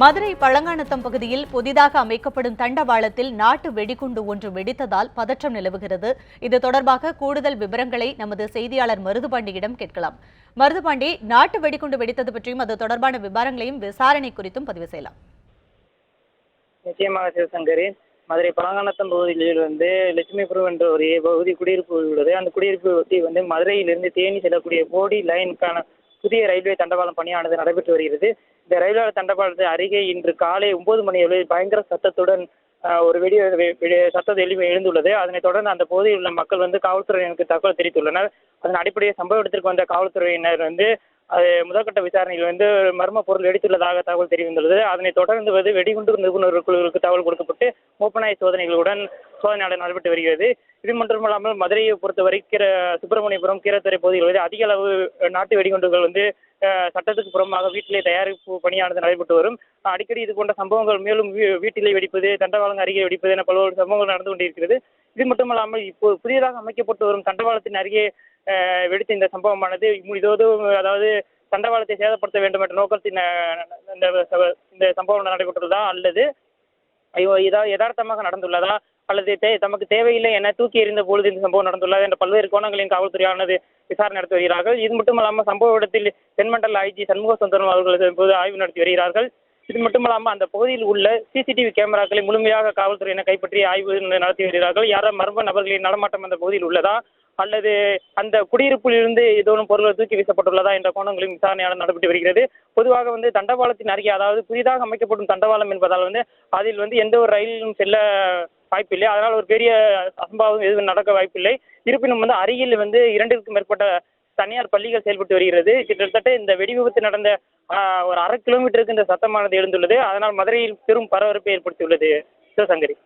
மதுரை பழங்கானத்தம் பகுதியில் புதிதாக அமைக்கப்படும் தண்டவாளத்தில் நாட்டு வெடிகுண்டு ஒன்று வெடித்ததால் பதற்றம் நிலவுகிறது. இது தொடர்பாக கூடுதல் விவரங்களை நமது செய்தியாளர் மருதுபாண்டியிடம் கேட்கலாம். மருதுபாண்டி நாட்டு வெடிகுண்டு வெடித்தது பற்றியும் அது தொடர்பான விவரங்களையும் விசாரணை குறித்தும் பதிவு செய்யலாம். நிச்சயமாக சிவசங்கரி. மதுரை பழங்கானத்தம் பகுதியில் வந்து லட்சுமிபுரம் என்ற ஒரு பகுதி குடியிருப்பு உள்ளது. அந்த குடியிருப்பு ஒட்டி வந்து மதுரையிலிருந்து தேனி செல்லக்கூடிய போடி லைனுக்கான புதிய ரயில்வே தண்டவாளம் பணியானது நடைபெற்று வருகிறது. இந்த ரயில்வே தண்டவாளத்தை அருகே இன்று காலை ஒன்பது மணி அளவில் பயங்கர சத்தத்துடன் ஆஹ், ஒரு வெடி சத்தம் எழுப்பி எழுந்துள்ளது. அதனைத் தொடர்ந்து அந்த பகுதியில் உள்ள மக்கள் வந்து காவல்துறையினருக்கு தகவல் தெரிவித்துள்ளனர். அதன் அடிப்படையில் சம்பவ இடத்திற்கு வந்த காவல்துறையினர் வந்து அது முதற்கட்ட விசாரணையில் வந்து மர்ம பொருள் வெடித்துள்ளதாக தகவல் தெரிவித்துள்ளது. அதனைத் தொடர்ந்து வந்து வெடிகுண்டு நிபுணர் குழுவிற்கு தகவல் கொடுக்கப்பட்டு மூப்பநாய சோதனைகளுடன் சோதனை நடைபெற்று வருகிறது. இது மட்டுமல்லாமல் மதுரையை பொறுத்தவரை கீர சுப்பிரமணியபுரம் கீரத்துறை பகுதியில் வந்து அதிக அளவு நாட்டு வெடிகுண்டுகள் வந்து சட்டத்துக்கு புறமாக வீட்டிலே தயாரிப்பு பணியானது நடைபெற்று வரும். அடிக்கடி இது போன்ற சம்பவங்கள் மேலும் வீ- வீட்டிலே வெடிப்பது தண்டவாளம் அருகே வெடிப்பது என பல்வேறு சம்பவங்கள் நடந்து கொண்டிருக்கிறது. இது மட்டுமல்லாமல் இப்போ புதிதாக அமைக்கப்பட்டு வரும் தண்டவாளத்தின் அருகே வெடித்த இந்த சம்பவமானது இதோடு அதாவது தண்டவாளத்தை சேதப்படுத்த வேண்டும் என்ற நோக்கத்தின் இந்த இந்த சம்பவம் நடைபெற்றுள்ளதா அல்லது ஐயோ இதா யதார்த்தமாக நடந்துள்ளதா அல்லது தே தமக்கு தேவையில்லை என தூக்கி எறிந்த பொழுது இந்த சம்பவம் நடந்துள்ளதா என்ற பல்வேறு கோணங்களின் காவல்துறையானது விசாரணை நடத்தி வருகிறார்கள். இது மட்டுமல்லாமல் சம்பவ இடத்தில் தென்மண்டல ஐஜி சண்முக சுந்தரம் அவர்கள் இப்போது ஆய்வு நடத்தி வருகிறார்கள். இது மட்டுமல்லாமல் அந்த பகுதியில் உள்ள சிசிடிவி கேமராக்களை முழுமையாக காவல்துறையினர் கைப்பற்றி ஆய்வு நடத்தி வருகிறார்கள். யாரும் மர்ம நபர்களின் நடமாட்டம் அந்த பகுதியில் உள்ளதா? அல்லது அந்த குடியிருப்பில் இருந்து ஏதோனும் பொருள்கள் தூக்கி வீசப்பட்டுள்ளதா என்ற கோணங்களின் விசாரணையாளர் நடைபெற்று வருகிறது. பொதுவாக வந்து தண்டவாளத்தின் அருகே அதாவது புதிதாக அமைக்கப்படும் தண்டவாளம் என்பதால் வந்து அதில் வந்து எந்த ஒரு ரயிலும் செல்ல வாய்ப்பில்லை. அதனால் ஒரு பெரிய அசம்பாவம் எதுவும் நடக்க வாய்ப்பில்லை. இருப்பினும் வந்து அருகில் வந்து இரண்டிற்கும் மேற்பட்ட தனியார் பள்ளிகள் செயல்பட்டு வருகிறது. கிட்டத்தட்ட இந்த வெடி விபத்து நடந்த ஒரு அரை கிலோமீட்டருக்கு இந்த சத்தமானது எழுந்துள்ளது. அதனால் மதுரையில் பெரும் பரபரப்பை ஏற்படுத்தியுள்ளது. சிவசங்கரி.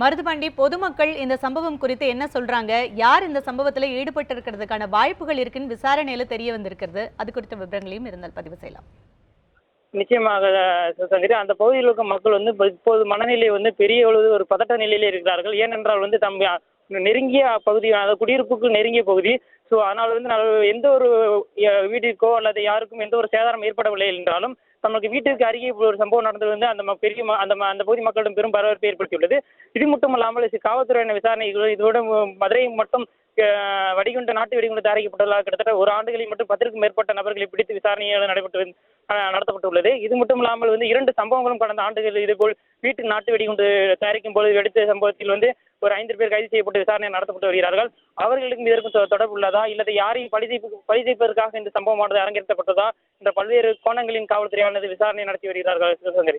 மருதுபாண்டி பொதுமக்கள் இந்த சம்பவம் குறித்து என்ன சொல்றாங்க? யார் இந்த சம்பவத்தில் ஈடுபட்டு இருக்கிறதுக்கான வாய்ப்புகள் இருக்குன்னு விசாரணையில தெரிய வந்திருக்கிறது. அது குறித்த விவரங்களையும் இருந்தால் பதிவு செய்யலாம். நிச்சயமாக சங்கரி அந்த பகுதியில் இருக்கும் மக்கள் வந்து இப்போது மனநிலை வந்து பெரிய அளவு ஒரு பதட்ட நிலையிலே இருக்கிறார்கள். ஏனென்றால் வந்து தம் நெருங்கிய பகுதி அந்த குடியிருப்புக்கு நெருங்கிய பகுதி. ஸோ அதனால் வந்து எந்த ஒரு வீட்டிற்கோ அல்லது யாருக்கும் எந்த ஒரு சேதாரம் ஏற்படவில்லை என்றாலும் நமக்கு வீட்டிற்கு அருகே இப்படி ஒரு சம்பவம் நடந்தது வந்து அந்த பெரிய ம- அந்த அந்த பகுதி மக்களிடம் பெரும் பரபரப்பை ஏற்படுத்தியுள்ளது. இது மட்டும் இல்லாமல் காவல்துறையின விசாரணை இதோட மதுரை மட்டும் வடிகுண்ட நாட்டு வெடிகுண்டு தயாரிக்கப்பட்டுள்ள கிட்டத்தட்ட ஒரு ஆண்டுகளில் மட்டும் பத்திற்கும் மேற்பட்ட நபர்களை பிடித்து விசாரணைகள் நடைபெற்று நடத்தப்பட்டுள்ளது. இது மட்டும் இல்லாமல் வந்து இரண்டு சம்பவங்களும் கடந்த ஆண்டுகளில் இதுபோல் வீட்டு நாட்டு வெடிகுண்டு தயாரிக்கும் போது வெடித்த சம்பவத்தில் வந்து ஒரு ஐந்து பேர் கைது செய்யப்பட்டு விசாரணை நடத்தப்பட்டு வருகிறார்கள். அவர்களுக்கும் இதற்கும் தொடர்பு உள்ளதா? இல்லது யாரையும் பழி தீர்ப்பு- இந்த சம்பவமானது அரங்கேற்றப்பட்டதா? என்ற பல்வேறு கோணங்களின் காவல்துறையானது விசாரணை நடத்தி வருகிறார்கள் சிவசங்கரி.